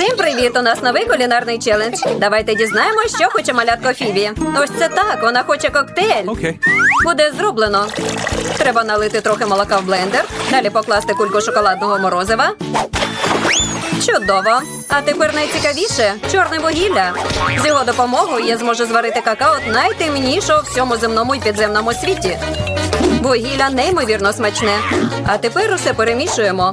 Всім привіт! У нас новий кулінарний челендж. Давайте дізнаємось, що хоче малятко Фібі. Ось це так, вона хоче коктейль. Okay. Буде зроблено. Треба налити трохи молока в блендер, далі покласти кульку шоколадного морозива. Чудово! А тепер найцікавіше чорне вугілля. З його допомогою я зможу зварити какао найтемнішого в всьому земному і підземному світі. Вугілля неймовірно смачне. А тепер усе перемішуємо.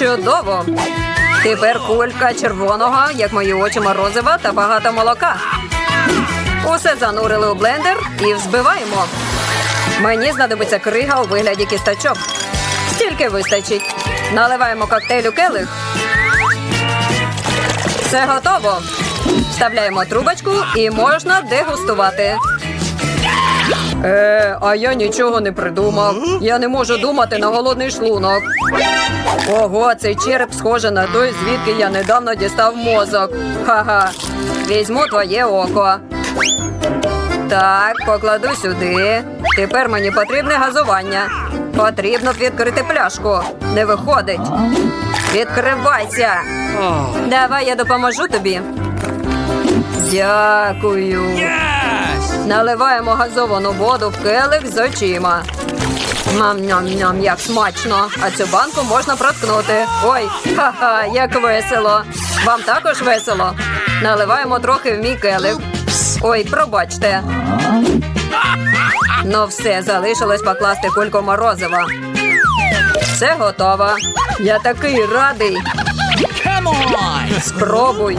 Чудово! Тепер кулька червоного, як мої очі морозива та багато молока. Усе занурили у блендер і взбиваємо. Мені знадобиться крига у вигляді кісточок. Стільки вистачить. Наливаємо коктейль у келих. Все готово. Вставляємо трубочку і можна дегустувати. Е, а я нічого не придумав. Я не можу думати на голодний шлунок. Ого, цей череп схоже на той, звідки я недавно дістав мозок. Ха-ха. Візьму твоє око. Так, покладу сюди. Тепер мені потрібне газування. Потрібно відкрити пляшку. Не виходить. Відкривайся. Давай я допоможу тобі. Дякую. Наливаємо газовану воду в келих з очима. Ням-ням-ням, як смачно. А цю банку можна проткнути. Ой, ха-ха, як весело. Вам також весело. Наливаємо трохи в мій келих. Ой, пробачте. Ну все, залишилось покласти кульку морозива. Все готово. Я такий радий. Спробуй.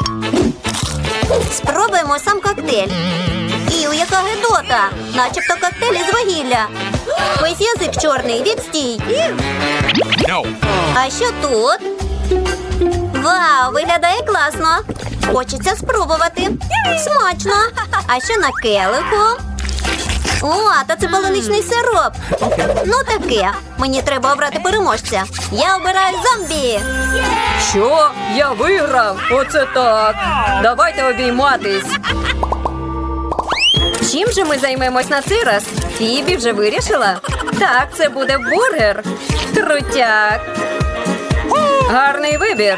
Спробуємо сам коктейль. Іу, яка гидота! Начебто коктейль із вугілля. Ось язик чорний, відстій. No. А що тут? Вау, виглядає класно. Хочеться спробувати. Смачно. А що на келиху? О, та це полуничний сироп. Ну таке. Мені треба обрати переможця. Я обираю зомбі. Що? Я виграв? Оце так. Давайте обійматись. Чим же ми займемось на цей раз? Фібі вже вирішила? Так, це буде бургер. Крутяк. Гарний вибір.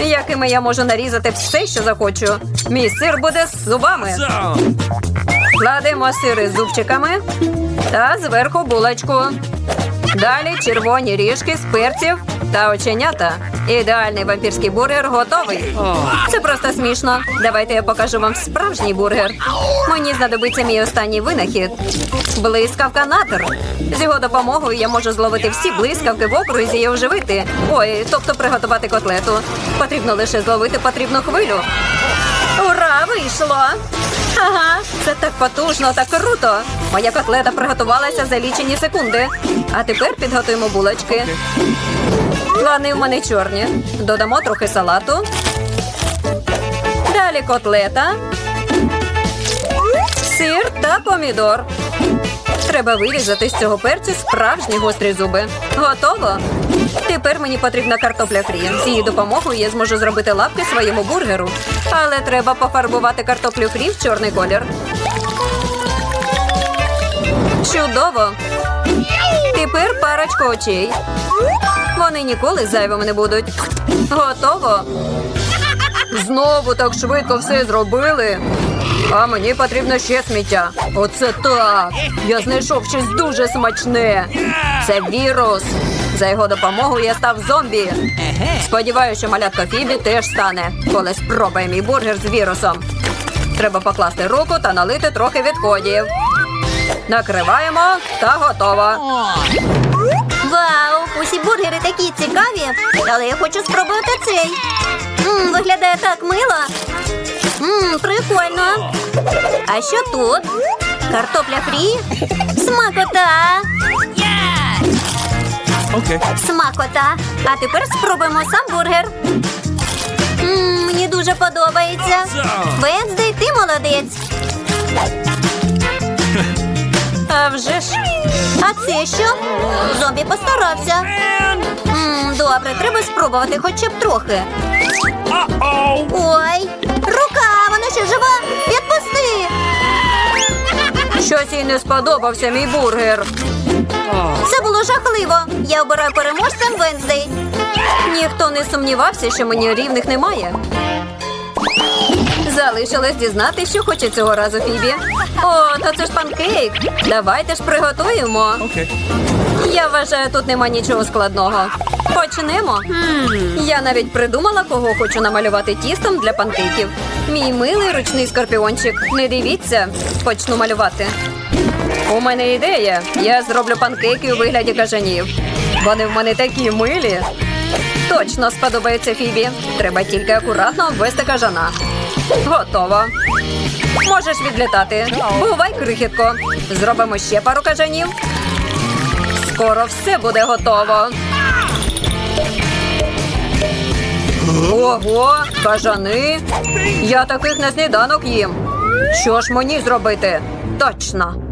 Якими я можу нарізати все, що захочу. Мій сир буде з зубами. Кладемо сири з зубчиками та зверху булочку. Далі червоні ріжки з перців та оченята. Ідеальний вампірський бургер готовий. Це просто смішно. Давайте я покажу вам справжній бургер. Мені знадобиться мій останній винахід. Блискавка натер. З його допомогою я можу зловити всі блискавки в окрузі і оживити. Ой, тобто приготувати котлету. Потрібно лише зловити потрібну хвилю. Ура, вийшло! Ага, це так потужно, так круто. Моя котлета приготувалася за лічені секунди. А тепер підготуємо булочки. Плани в мене чорні. Додамо трохи салату. Далі котлета. Сир та помідор. Треба вирізати з цього перцю справжні гострі зуби. Готово. Тепер мені потрібна картопля фрі. З її допомогою я зможу зробити лапки своєму бургеру. Але треба пофарбувати картоплю фрі в чорний колір. Чудово. Тепер парочка очей. Вони ніколи зайвими не будуть. Готово. Знову так швидко все зробили. А мені потрібно ще сміття. Оце так. Я знайшов щось дуже смачне. Це вірус. За його допомогою я став зомбі. Сподіваюся, що малятка Фібі теж стане, коли спробує мій бургер з вірусом. Треба покласти руку та налити трохи відходів. Накриваємо та готово. Вау! Усі бургери такі цікаві, але я хочу спробувати цей. М, виглядає так мило. М, прикольно. А що тут? Картопля фрі? Смакота! Okay. Смакота. А тепер спробуємо сам бургер. М, мені дуже подобається. Венздей, ти молодець. А вже ж. А це що? Зомбі постарався. М, добре, треба спробувати хоча б трохи. Ой, рука, вона ще жива. Відпусти. Щось їй не сподобався мій бургер. Це було жахливо. Я обираю переможцем Венздей. Ніхто не сумнівався, що мені рівних немає. Залишилось дізнати, що хоче цього разу Фібі. О, то це ж панкейк. Давайте ж приготуємо. Okay. Я вважаю, тут нема нічого складного. Почнемо. Я навіть придумала, кого хочу намалювати тістом для панкейків. Мій милий ручний скорпіончик. Не дивіться, почну малювати. У мене ідея. Я зроблю панкейки у вигляді кажанів. Вони в мене такі милі. Точно сподобається Фібі. Треба тільки акуратно обвести кажана. Готово. Можеш відлітати. Бувай, крихітко. Зробимо ще пару кажанів. Скоро все буде готово. Ого, кажани. Я таких на сніданок їм. Що ж мені зробити? Точно.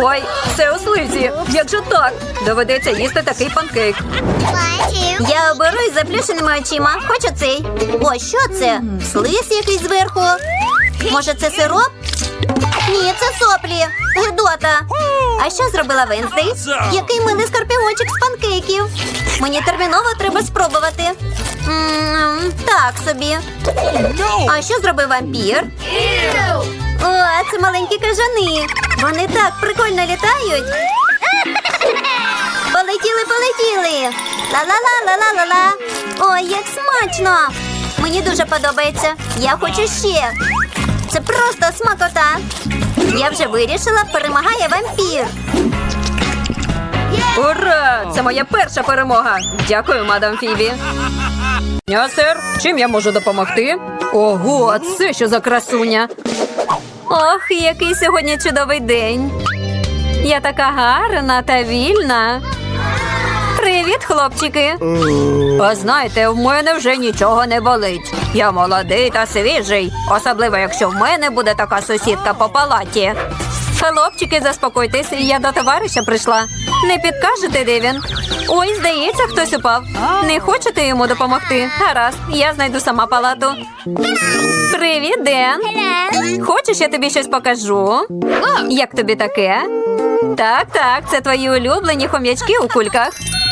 Ой, це у слизі. Як же так? Доведеться їсти такий панкейк. Я оберу із заплющеними очима. Хочу цей. О, що це? Слиз якийсь зверху. Може, це сироп? Ні, це соплі. Гидота. А що зробила Венздей? Який милий скорпіончик з панкейків. Мені терміново треба спробувати. М, так собі. А що зробив вампір? О, це маленькі кажани. Вони так прикольно літають. Полетіли, полетіли. Ла-ла-ла-ла-ла-ла-ла. Ой, як смачно. Мені дуже подобається. Я хочу ще. Це просто смакота. Я вже вирішила, перемагає вампір. Ура! Це моя перша перемога. Дякую, мадам Фібі. Я, чим я можу допомогти? Ого, це що за красуня? Ох, який сьогодні чудовий день. Я така гарна та вільна. Привіт, хлопчики. А знаєте, в мене вже нічого не болить. Я молодий та свіжий, особливо якщо в мене буде така сусідка по палаті. Хлопчики, заспокойтесь, я до товариша прийшла. Не підкажете, де він? Ой, здається, хтось упав. Не хочете йому допомогти? Гаразд, я знайду сама палату. Привіт, Ден. Хочеш, я тобі щось покажу? Як тобі таке? Так, так, це твої улюблені хом'ячки у кульках.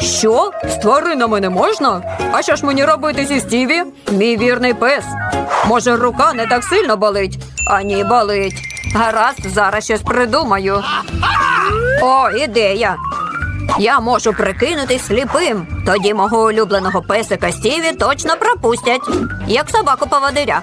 Що? З тваринами не можна? А що ж мені робити зі Стіві? Мій вірний пес. Може, рука не так сильно болить? А ні, болить. Гаразд, зараз щось придумаю. О, ідея. Я можу прикинутись сліпим. Тоді мого улюбленого песика Стіві точно пропустять, як собаку поводиря.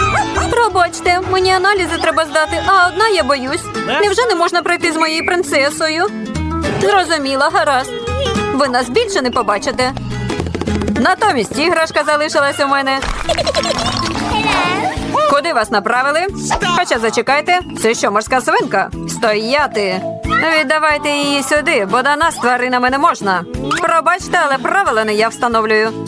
Пробачте, мені аналізи треба здати, а одна я боюсь. Невже не можна пройти з моєю принцесою? Зрозуміла, гаразд. Ви нас більше не побачите. Натомість іграшка залишилась у мене. Куди вас направили? Хоча зачекайте, це що, морська свинка? Стояти. Віддавайте її сюди, бо до нас тваринами не можна. Пробачте, але правила не я встановлюю.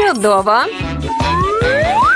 Чудово.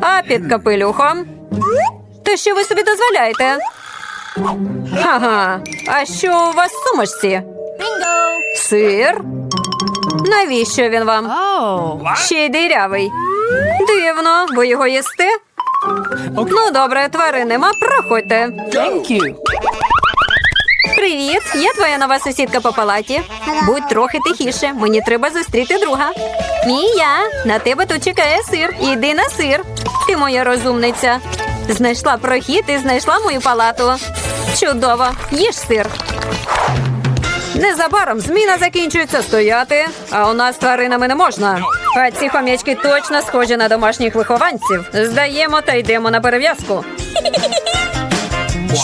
А під капелюхом. То що ви собі дозволяєте? Ага, а що у вас в сумочці? Сир? Навіщо він вам? Ще й дирявий. Дивно, ви його їсте? Ну, добре, тварин нема, проходьте. Thank you. Привіт, я твоя нова сусідка по палаті. Будь трохи тихіше, мені треба зустріти друга. Мія, на тебе тут чекає сир. Іди на сир. Ти моя розумниця. Знайшла прохід і знайшла мою палату. Чудово, їж сир. Незабаром зміна закінчується стояти, а у нас тваринами не можна. А ці хом'ячки точно схожі на домашніх вихованців. Здаємо та йдемо на перев'язку.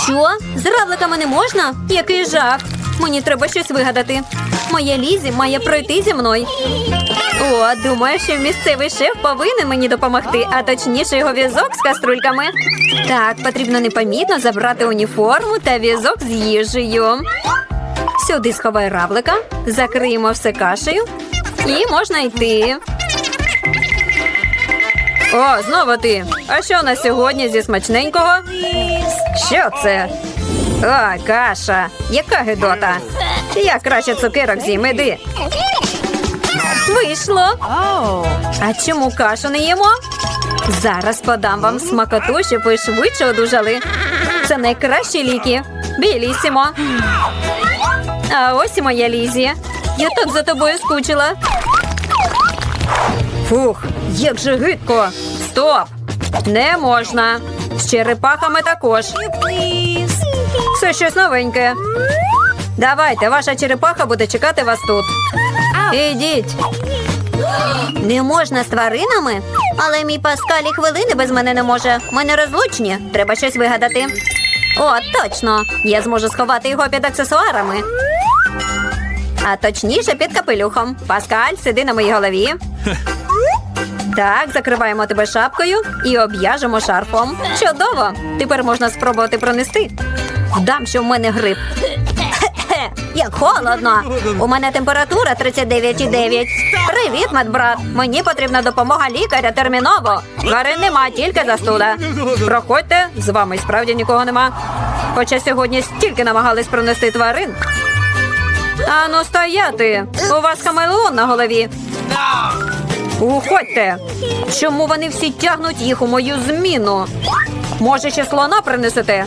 Що? З равликами не можна? Який жах. Мені треба щось вигадати. Моя Лізі має пройти зі мною. О, думаю, що місцевий шеф повинен мені допомогти, а точніше його візок з каструльками. Так, потрібно непомітно забрати уніформу та візок з їжею. Сюди сховай равлика, закриємо все кашею і можна йти. О, знову ти. А що на сьогодні зі смачненького? Що це? О, каша. Яка гидота. Я краще цукерок з'їм, іди. Вийшло. А чому кашу не їмо? Зараз подам вам смакоту, щоб ви швидше одужали. Це найкращі ліки. Білісімо. А ось і моя Лізі. Я так за тобою скучила. Фух, як же гидко. Стоп! Не можна. З черепахами також. Це щось новеньке. Давайте, ваша черепаха буде чекати вас тут. Ідіть. Не можна з тваринами? Але мій Паскаль і хвилини без мене не може. Ми не розлучні. Треба щось вигадати. О, точно! Я зможу сховати його під аксесуарами. А точніше під капелюхом. Паскаль, сиди на моїй голові. Так, закриваємо тебе шапкою і об'яжемо шарфом. Чудово! Тепер можна спробувати пронести. Вдам, що в мене грип. Як холодно. У мене температура 39,9. Привіт, медбрат. Мені потрібна допомога лікаря терміново. Тварин нема, тільки застуда. Проходьте, з вами справді нікого нема. Хоча сьогодні стільки намагались пронести тварин. Ану, стояти! У вас хамелеон на голові. Уходьте! Чому вони всі тягнуть їх у мою зміну? Може, ще слона принесете?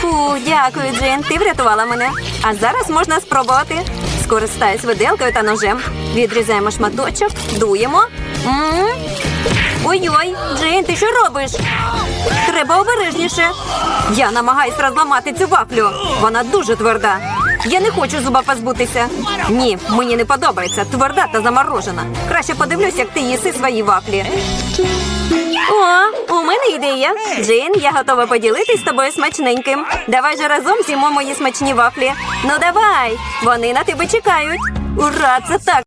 Фу, дякую, Джин. Ти врятувала мене. А зараз можна спробувати. Скористаюсь виделкою та ножем. Відрізаємо шматочок, дуємо. Ой-ой, Джин, ти що робиш? Треба обережніше. Я намагаюсь розламати цю вафлю. Вона дуже тверда. Я не хочу зуба позбутися. Ні, мені не подобається. Тверда та заморожена. Краще подивлюсь, як ти їси свої вафлі. О, у мене ідея. Джин, я готова поділитись з тобою смачненьким. Давай же разом з'їмо мої смачні вафлі. Ну давай, вони на тебе чекають. Ура, це так